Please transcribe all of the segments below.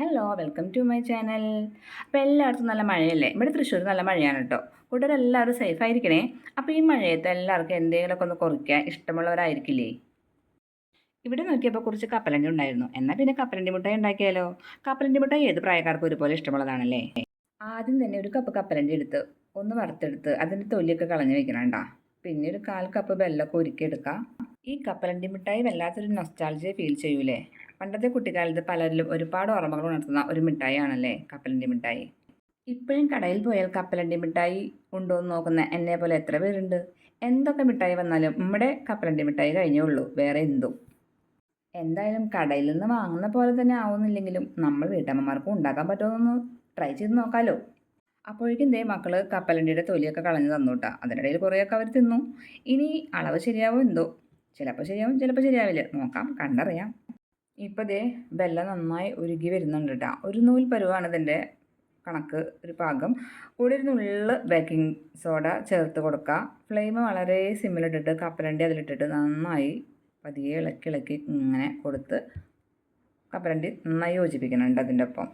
Hello welcome to my channel അപ്പോൾ എല്ലായിടത്തും നല്ല മഴയല്ലേ? ഇവിടെ തൃശ്ശൂർ നല്ല മഴയാണ് കേട്ടോ. കൂട്ടുകാർ എല്ലാവരും സേഫ് ആയിരിക്കണേ. അപ്പോൾ ഈ മഴയത്ത് എല്ലാവർക്കും എന്തെങ്കിലുമൊക്കെ ഒന്ന് കുറയ്ക്കാൻ ഇഷ്ടമുള്ളവരായിരിക്കില്ലേ? ഇവിടെ നോക്കിയപ്പോൾ കുറച്ച് കപ്പലണ്ടി ഉണ്ടായിരുന്നു. എന്നാൽ പിന്നെ കപ്പലണ്ടി മുട്ടായി ഉണ്ടാക്കിയാലോ? കപ്പലണ്ടി മുട്ടായി ഏത് പ്രായക്കാർക്കും ഒരുപോലെ ഇഷ്ടമുള്ളതാണല്ലേ? ആദ്യം തന്നെ ഒരു കപ്പ് കപ്പലണ്ടി എടുത്ത് ഒന്ന് വറുത്തെടുത്ത് അതിന്റെ തൊലിയൊക്കെ കളഞ്ഞു വെക്കണണ്ട പിന്നെ ഒരു കാൽ കപ്പ് വെള്ളമൊക്കെ ഒരുക്കിയെടുക്കാം ഈ കപ്പലണ്ടി മിഠായി വല്ലാത്തൊരു നൊസ്റ്റാൾജിയ ഫീൽ ചെയ്യൂലേ? പണ്ടത്തെ കുട്ടിക്കാലത്ത് പലരിലും ഒരുപാട് ഓർമ്മകൾ ഉണർത്തുന്ന ഒരു മിഠായി ആണല്ലേ കപ്പലണ്ടി മിഠായി? ഇപ്പോഴും കടയിൽ പോയാൽ കപ്പലണ്ടി മിഠായി ഉണ്ടോ എന്ന് നോക്കുന്ന എന്നെ പോലെ എത്ര പേരുണ്ട്? എന്തൊക്കെ മിഠായി വന്നാലും നമ്മുടെ കപ്പലണ്ടി മിഠായി കഴിഞ്ഞേ ഉള്ളൂ വേറെ എന്തും. എന്തായാലും കടയിൽ നിന്ന് വാങ്ങുന്ന പോലെ തന്നെ ആവുന്നില്ലെങ്കിലും നമ്മൾ വീട്ടമ്മമാർക്കും ഉണ്ടാക്കാൻ പറ്റുമെന്നൊന്ന് ട്രൈ ചെയ്ത് നോക്കാമല്ലോ അപ്പോഴേക്കും ഇതേ മക്കൾ കപ്പലണ്ടിയുടെ തൊലിയൊക്കെ കളഞ്ഞു തന്നൂട്ടാ. അതിനിടയിൽ കുറേയൊക്കെ അവർ തിന്നു. ഇനി അളവ് ശരിയാവോ എന്തോ? ചിലപ്പോൾ ശരിയാവും ചിലപ്പോൾ ശരിയാവില്ല. നോക്കാം കണ്ടറിയാം. ഇപ്പോൾ ദേ വെല്ല നന്നായി ഉരുകി വരുന്നുണ്ട് കേട്ടോ ഒരു നൂൽ പരുവാണ് ഇതിന്റെ കണക്ക് ഒരു പാകം കൂടെ ഒരു നുള്ള് ബേക്കിംഗ് സോഡ ചേർത്ത് കൊടുക്കുക ഫ്ലെയിം വളരെ സിമ്മിലിട്ടിട്ട് കപ്പലണ്ടി അതിലിട്ടിട്ട് നന്നായി പതിയെ ഇളക്കി ഇളക്കി ഇങ്ങനെ കൊടുത്ത് കപ്പലണ്ടി നന്നായി യോജിപ്പിക്കുന്നുണ്ട് അതിന്റെ ഒപ്പം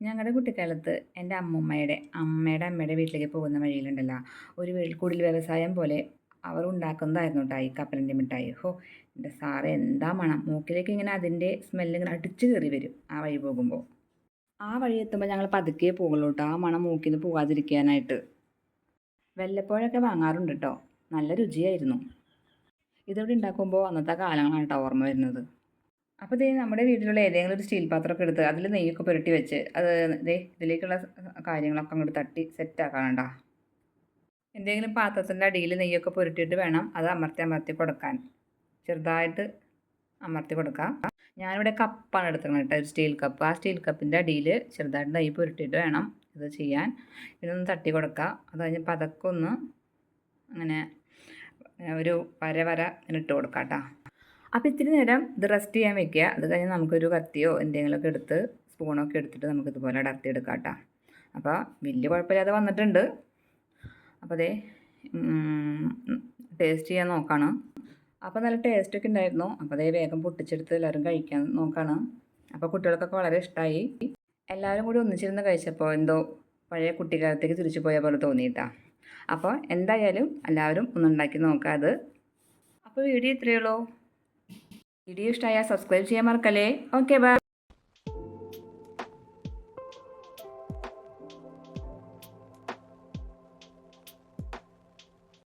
ഞങ്ങളുടെ കുട്ടിക്കാലത്ത് എന്റെ അമ്മൂമ്മയുടെ അമ്മയുടെ അമ്മയുടെ വീട്ടിലേക്ക് പോകുന്ന വഴിയിലുണ്ടല്ലോ. ഒരു വീട്ടിൽ കുടിൽ വ്യവസായം പോലെ അവർ ഉണ്ടാക്കുന്നതായിരുന്നു കേട്ടോ ഈ കപ്പലിന്റെ മിഠായി. ഹോ എന്റെ സാറ് എന്താ മണം? മൂക്കിലേക്ക് ഇങ്ങനെ അതിന്റെ സ്മെല്ല് ഇങ്ങനെ അടിച്ചു കയറി വരും ആ വഴി പോകുമ്പോൾ. ആ വഴി എത്തുമ്പോൾ ഞങ്ങൾ പതുക്കെ പോകുള്ളൂ കേട്ടോ ആ മണം മൂക്കിൽ നിന്ന് പോകാതിരിക്കാനായിട്ട്. വല്ലപ്പോഴൊക്കെ വാങ്ങാറുണ്ട് കേട്ടോ നല്ല രുചിയായിരുന്നു. ഇതിവിടെ ഉണ്ടാക്കുമ്പോൾ അന്നത്തെ കാലങ്ങളാണ് കേട്ടോ ഓർമ്മ വരുന്നത്. അപ്പോൾ ഇതേ നമ്മുടെ വീട്ടിലുള്ള ഏതെങ്കിലും ഒരു സ്റ്റീൽ പാത്രമൊക്കെ എടുത്ത് അതിൽ നെയ്യൊക്കെ പുരട്ടി വെച്ച് അത് ഇതേ ഇതിലേക്കുള്ള കാര്യങ്ങളൊക്കെ അങ്ങോട്ട് തട്ടി സെറ്റാക്കാനുണ്ടോ എന്തെങ്കിലും പാത്രത്തിന്റെ അടിയിൽ നെയ്യൊക്കെ പുരട്ടിയിട്ട് വേണം അത് അമർത്തി അമർത്തി കൊടുക്കാൻ. ചെറുതായിട്ട് അമർത്തി കൊടുക്കാം. ഞാനിവിടെ കപ്പാണ് എടുത്തിരുന്നത് കേട്ടോ ഒരു സ്റ്റീൽ കപ്പ്. ആ സ്റ്റീൽ കപ്പിന്റെ അടിയിൽ ചെറുതായിട്ട് നെയ്യ് പുരട്ടിയിട്ട് വേണം ഇത് ചെയ്യാൻ. ഇതൊന്ന് തട്ടി കൊടുക്കുക അത് കഴിഞ്ഞ് പതക്കെ ഒന്ന് അങ്ങനെ ഒരു വര വര ഇങ്ങനെ ഇട്ട് കൊടുക്കാം കേട്ടോ. അപ്പോൾ ഇത്തിരി നേരം ഇത് റെസ്റ്റ് ചെയ്യാൻ വെക്കുക. അത് കഴിഞ്ഞ് നമുക്കൊരു കത്തിയോ എന്തെങ്കിലുമൊക്കെ എടുത്ത് സ്പൂണൊക്കെ എടുത്തിട്ട് നമുക്ക് ഇതുപോലെ അടർത്തി എടുക്കാം കേട്ടോ. അപ്പോൾ വലിയ കുഴപ്പമില്ലാതെ വന്നിട്ടുണ്ട്. അപ്പോൾ അതേ ടേസ്റ്റ് ചെയ്യാൻ നോക്കാണ്. അപ്പോൾ നല്ല ടേസ്റ്റൊക്കെ ഉണ്ടായിരുന്നു. അപ്പോൾ അതേ വേഗം പൊട്ടിച്ചെടുത്ത് എല്ലാവരും കഴിക്കാൻ നോക്കാണ്. അപ്പോൾ കുട്ടികൾക്കൊക്കെ വളരെ ഇഷ്ടമായി എല്ലാവരും കൂടി ഒന്നിച്ചിരുന്ന് കഴിച്ചപ്പോൾ എന്തോ പഴയ കുട്ടിക്കാലത്തേക്ക് തിരിച്ചു പോയ പോലെ തോന്നിയിട്ടാ. അപ്പോൾ എന്തായാലും എല്ലാവരും ഒന്നുണ്ടാക്കി നോക്കാം അത്. അപ്പോൾ വീഡിയോ ഇത്രയേ ഉള്ളൂ. വീഡിയോ ഇഷ്ടമായാൽ സബ്സ്ക്രൈബ് ചെയ്യാൻ മറക്കല്ലേ. Okay bye